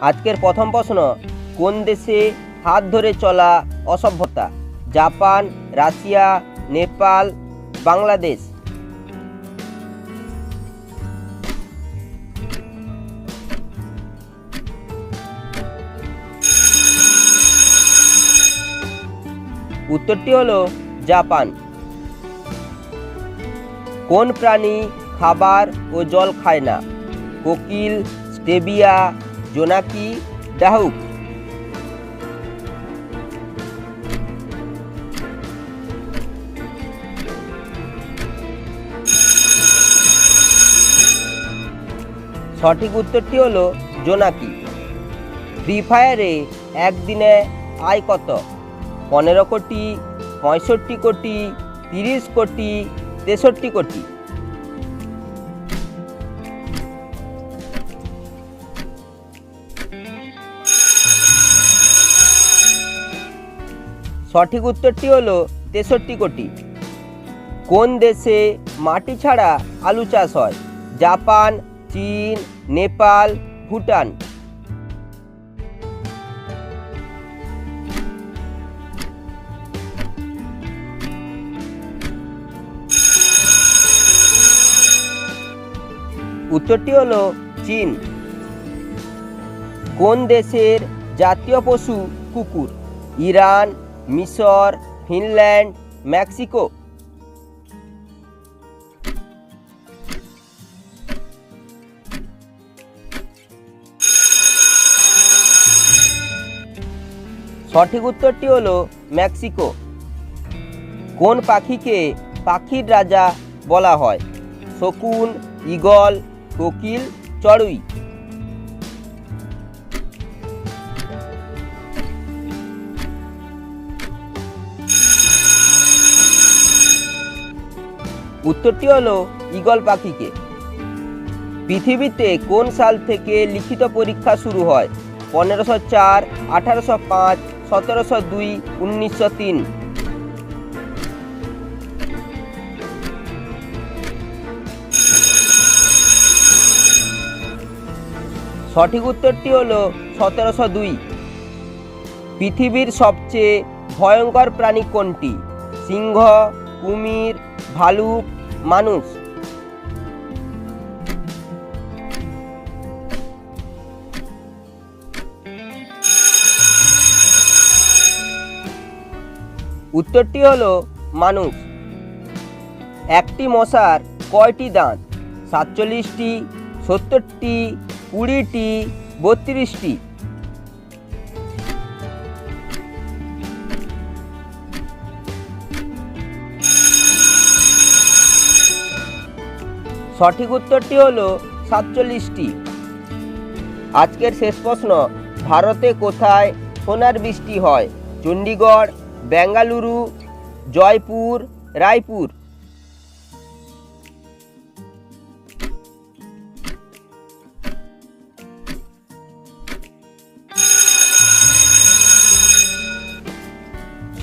আজকের প্রথম প্রশ্ন, কোন দেশে হাত ধরে চলা অসভ্যতা? Japan, Russia, Nepal, Bangladesh. উত্তরটি হলো জাপান। কোন প্রাণী খাবার ও জল খায় না? কোকিল, স্টেবিয়া জোনাকি ডাহুক সঠিক উত্তরটি হলো জোনাকি। ফ্রি ফায়ারে একদিনে আয় কত? পনেরো কোটি, পঁয়ষট্টি কোটি, তিরিশ কোটি, তেষট্টি কোটি। সঠিক উত্তরটি হলো তেষট্টি কোটি। কোন দেশে মাটি ছাড়া আলু চাষ হয়? জাপান, চীন, নেপাল, ভুটান। উত্তরটি হলো চীন। কোন দেশের জাতীয় পশু কুকুর? ইরান মিশর ফিনল্যান্ড, মেক্সিকো। সঠিক উত্তরটি হলো মেক্সিকো। কোন পাখিকে পাখির রাজা বলা হয়? শকুন, ঈগল, কোকিল, চড়ুই। উত্তরটি হলো ঈগল পাখিকে। পৃথিবীতে কোন সাল থেকে লিখিত পরীক্ষা শুরু হয়? পনেরোশো চার, আঠারোশো পাঁচ, সতেরোশো দুই, উনিশশো তিন। সঠিক উত্তরটি হলো সতেরোশো দুই। পৃথিবীর সবচেয়ে ভয়ঙ্কর প্রাণী কোনটি? সিংহ কুমির ভালুক মানুষ। উত্তরটি হলো মানুষ। একটি মশার কয়টি দাঁত? সাতচল্লিশটি সত্তরটি কুড়িটি বত্রিশটি। সঠিক উত্তরটি হলো সাতচল্লিশটি। আজকের শেষ প্রশ্ন, ভারতে কোথায় সোনার বৃষ্টি হয়? চণ্ডীগড়, বেঙ্গালুরু, জয়পুর, রায়পুর।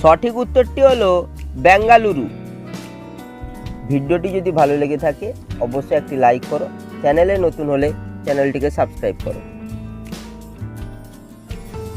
সঠিক উত্তরটি হলো বেঙ্গালুরু। ভিডিওটি যদি ভালো লেগে থাকে, অবশ্যই একটি লাইক করো। চ্যানেলে নতুন হলে চ্যানেলটিকে সাবস্ক্রাইব করো।